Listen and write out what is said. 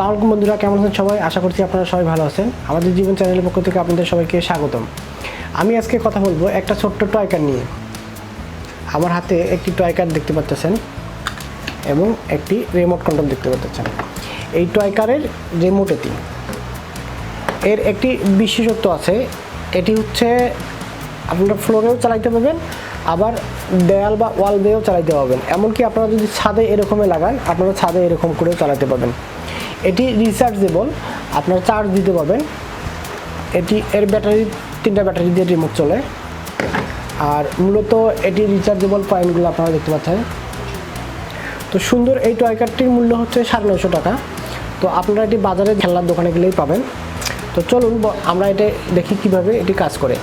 আসসালামু আলাইকুম বন্ধুরা, কেমন আছেন সবাই? আশা করছি আপনারা সবাই ভালো আছেন। আমাদের জীবন চ্যানেলের পক্ষ থেকে আপনাদের সবাইকে স্বাগতম। আমি আজকে কথা বলব একটা ছোট্ট টয় কার নিয়ে। আমার হাতে একটি টয় কার দেখতে পাচ্ছেন এবং একটি রিমোট কন্ট্রোল দেখতে পাচ্ছেন। এই টয় কারের রিমোট এটি। এর একটি বিশেষত্ব আছে, এটি হচ্ছে আপনারা ফ্লোরেও চালাইতে পারবেন, আবার দেয়াল বা ওয়াল দিয়েও চালাইতে পারবেন। এমনকি আপনারা যদি ছাদে এরকমে লাগান, আপনারা ছাদে এরকম করেও চালাতে পারবেন। এটি রিচার্জেবল আপনারা চার্জ দিতে পারবেন। এটি, এর ব্যাটারি, তিনটা ব্যাটারি দিয়ে রিমোট চলে। আর মূলত এটি রিচার্জেবল পয়েন্টগুলো আপনারা দেখতে পাচ্ছেন। তো সুন্দর এই টয় কারটির মূল্য হচ্ছে সাড়ে নশো টাকা। তো আপনারা এটি বাজারে খেলনার দোকানে গেলেই পাবেন। তো চলুন আমরা এটা দেখি কীভাবে এটি কাজ করে।